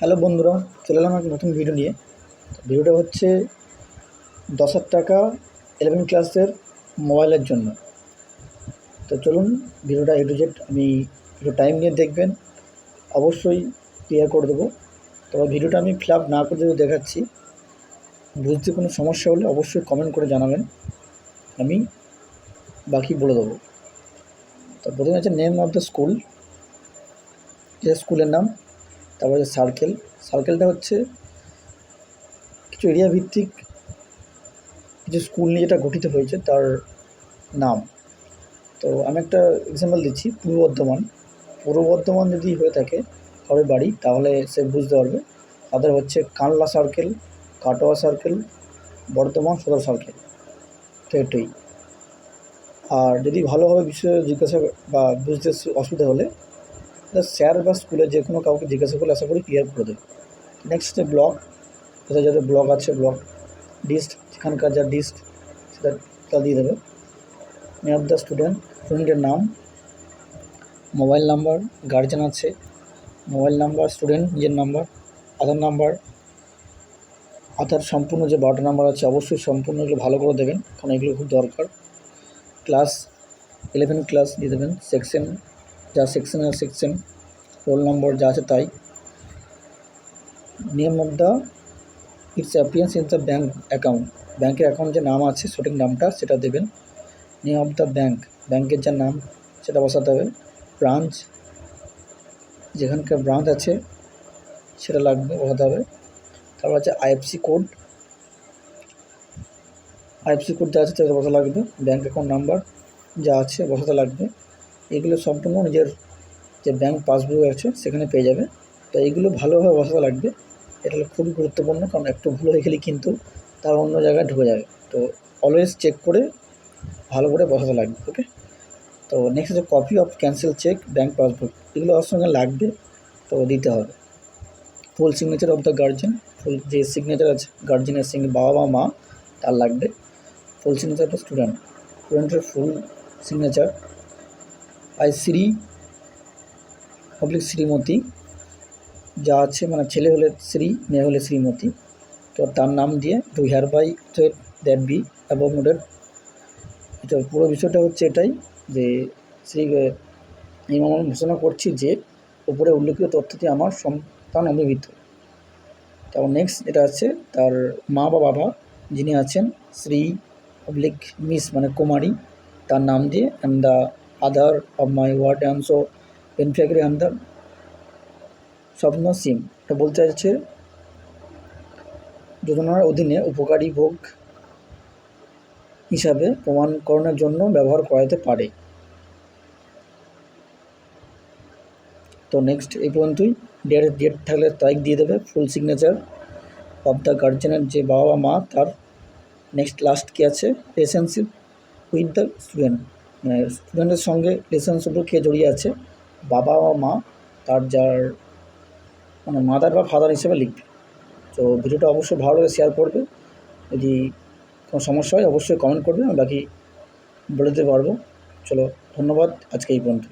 Hello বন্ধুরা, চলে এলাম একটা নতুন ভিডিও নিয়ে। ভিডিওটা হচ্ছে দশ হাজার টাকা ইলেভেন ক্লাসের মোবাইলের জন্য। তো চলুন ভিডিওটা এ টু জেড আমি একটু টাইম নিয়ে দেখবেন। অবশ্যই ক্লিয়ার করে দেবো। তবে ভিডিওটা আমি ফিল আপ না করে দেখাচ্ছি, বুঝতে কোনো সমস্যা হলে অবশ্যই কমেন্ট করে জানাবেন। আমি বাকি বলে দেবো। তো প্রথমে হচ্ছে নেম অফ দ্য স্কুল যে স্কুলের নাম তারপরে সার্কেল সার্কেলটা হচ্ছে কিছু এরিয়া ভিত্তিক কিছু স্কুল নিয়ে যেটা গঠিত হয়েছে, তার নাম। তো আমি একটা এক্সাম্পল দিচ্ছি, পূর্ব বর্ধমান। পূর্ব বর্ধমান যদি হয়ে থাকে কারোর বাড়ি, তাহলে সে বুঝতে পারবে। তাদের হচ্ছে কানলা circle Katwa circle Bardhaman Sadar circle তো এটাই। আর যদি ভালোভাবে বিষয়ে জিজ্ঞাসা বা বুঝতে অসুবিধা হলে স্যার বা স্কুলে যে কোনো কাউকে জিজ্ঞাসা করলে আশা করি ক্লিয়ার করে দেবে। নেক্সট ব্লক কোথায় যাদের ব্লক আছে ব্লক ডিস্ট সেখানকার যা ডিস্ট সেটা তা দিয়ে দেবে। নেম অফ দ্য স্টুডেন্ট স্টুডেন্টের নাম মোবাইল নাম্বার গার্জেন আছে মোবাইল নাম্বার স্টুডেন্ট নিজের নাম্বার আধার নাম্বার আধার সম্পূর্ণ যে বারোটা নাম্বার আছে, অবশ্যই সম্পূর্ণ এগুলো ভালো করে দেবেন, কারণ এগুলো খুব দরকার। ক্লাস ইলেভেন ক্লাস দিয়ে দেবেন সেকশন যা সেকশন আছে সেকশন রোল নম্বর যা আছে তাই। Name of the its appearance in the bank account ব্যাঙ্কের অ্যাকাউন্ট যে নাম আছে, সঠিক নামটা সেটা দেবেন। নেম অফ দ্য ব্যাঙ্ক ব্যাঙ্কের যা নাম, সেটা বসাতে হবে। ব্রাঞ্চ যেখানকার ব্রাঞ্চ আছে, সেটা লাগবে, বসাতে হবে। তারপর আছে আইএফসি কোড আইএফসি কোড যা আছে, সেটা বসা লাগবে। ব্যাঙ্ক অ্যাকাউন্ট নাম্বার যা আছে, বসাতে লাগবে। এগুলো সম্পূর্ণ নিজের যে ব্যাঙ্ক পাসবুক আছে সেখানে পেয়ে যাবে। তো এইগুলো ভালোভাবে বসাতে লাগবে। এটা খুবই গুরুত্বপূর্ণ, কারণ একটু ভুল হয়ে গেলে কিন্তু তার অন্য জায়গায় ঢুকে যাবে। তো অলওয়েজ চেক করে ভালো করে বসাতে লাগবে ওকে তো নেক্সট হচ্ছে copy of cancel cheque bank passbook এগুলো ওর সঙ্গে লাগবে, তো দিতে হবে। Full signature of the guardian full যে সিগনেচার আছে গার্জেনের সিগনে বাবা বা মা, তার লাগবে। ফুল সিগনেচার অফ স্টুডেন্ট স্টুডেন্টের ফুল সিগনেচার আই শ্রী পাবলিক শ্রীমতী, যা আছে মানে ছেলে হলে শ্রী, মেয়ে হলে শ্রীমতী। তো তার নাম দিয়ে to hereby that be above noted এটা পুরো বিষয়টা হচ্ছে এটাই যে শ্রী এই আমার ঘোষণা করছি যে উপরে উল্লেখিত তথ্যটি আমার সন্তান অভিহিত। তারপর নেক্সট এটা আছে, তার মা বা বাবা যিনি আছেন, শ্রী পাবলিক মিস মানে কুমারী, তার নাম দিয়ে and the Aadhaar of my word and so beneficiary and the স্বপ্ন সিম এটা বলতে চাইছে, যোজনার অধীনে উপকারী ভোগ হিসাবে প্রমাণকরণের জন্য ব্যবহার করা যেতে পারে। তো নেক্সট এই পর্যন্তই। ডেট ডেট থাকলে তারিখ দিয়ে দেবে ফুল সিগনেচার অফ দ্য গার্জেনের যে বাবা মা তার নেক্সট লাস্ট কী আছে? রিলেশনশিপ উইথ দ্য স্টুডেন্ট স্টুডেন্টের সঙ্গে রিলেশনশিপ কে জড়িয়ে আছে? বাবা বা মা, তার যার মানে মাদার বা ফাদার হিসেবে লিখবে। তো ভিডিওটা অবশ্যই ভালোভাবে শেয়ার করবে। যদি কোনো সমস্যা হয়, অবশ্যই কমেন্ট করবে। আমি বাকি বলে দিতে পারব। চলো, ধন্যবাদ। আজকে এই পর্যন্ত।